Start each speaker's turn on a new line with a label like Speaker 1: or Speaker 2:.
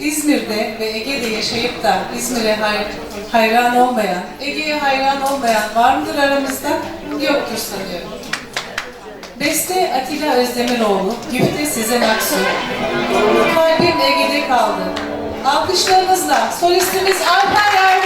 Speaker 1: İzmir'de ve Ege'de yaşayıp da İzmir'e hay hayran olmayan, Ege'ye hayran olmayan var mıdır aramızda? Yoktur sanıyorum. Beste Atilla Özdemiroğlu, Güfte Sezen Aksu. Kalbim Ege'de kaldı. Alkışlarınızla solistimiz Alper
Speaker 2: Erdoğan.